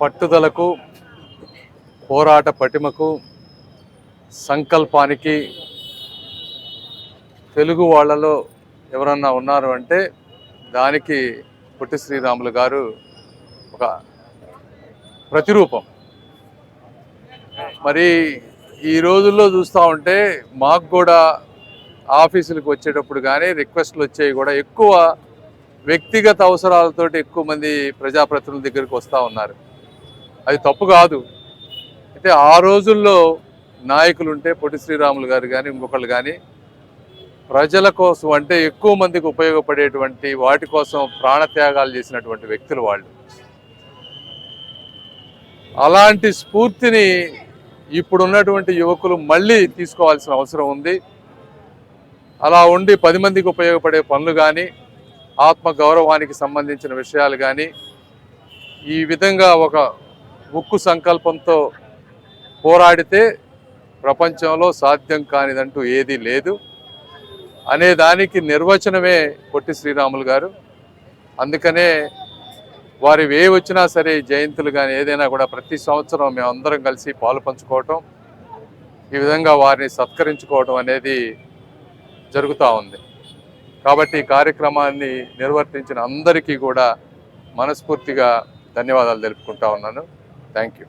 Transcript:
పట్టుదలకు పోరాట పటిమకు సంకల్పానికి తెలుగు వాళ్ళలో ఎవరన్నా ఉన్నారు అంటే దానికి పొట్టి శ్రీరాములు గారు ఒక ప్రతిరూపం. మరి ఈ రోజుల్లో చూస్తూ ఉంటే మాకు కూడా ఆఫీసులకు వచ్చేటప్పుడు కానీ రిక్వెస్ట్లు వచ్చేవి కూడా ఎక్కువ వ్యక్తిగత అవసరాలతో ఎక్కువ మంది ప్రజాప్రతినిధుల దగ్గరికి వస్తూ ఉన్నారు. అది తప్పు కాదు. అయితే ఆ రోజుల్లో నాయకులు ఉంటే పొట్టి శ్రీరాములు గారు కానీ ఇంకొకళ్ళు కానీ ప్రజల కోసం అంటే ఎక్కువ మందికి ఉపయోగపడేటువంటి వాటి కోసం ప్రాణత్యాగాలు చేసినటువంటి వ్యక్తులు వాళ్ళు. అలాంటి స్ఫూర్తిని ఇప్పుడున్నటువంటి యువకులు మళ్ళీ తీసుకోవాల్సిన అవసరం ఉంది. అలా ఉండి పది మందికి ఉపయోగపడే పనులు కానీ ఆత్మ గౌరవానికి సంబంధించిన విషయాలు కానీ ఈ విధంగా ఒక ఉక్కు సంకల్పంతో పోరాడితే ప్రపంచంలో సాధ్యం కానిదంటూ ఏదీ లేదు. అనే దానికి నిర్వచనమే పొట్టి శ్రీరాములు గారు. అందుకనే వారి ఏ వచ్చినా సరే జయంతులు కానీ ఏదైనా కూడా ప్రతి సంవత్సరం మేము అందరం కలిసి పాలు పంచుకోవటం ఈ విధంగా వారిని సత్కరించుకోవటం అనేది జరుగుతూ ఉంది. కాబట్టి ఈ కార్యక్రమాన్ని నిర్వర్తించిన అందరికీ కూడా మనస్ఫూర్తిగా ధన్యవాదాలు తెలుపుకుంటా ఉన్నాను. Thank you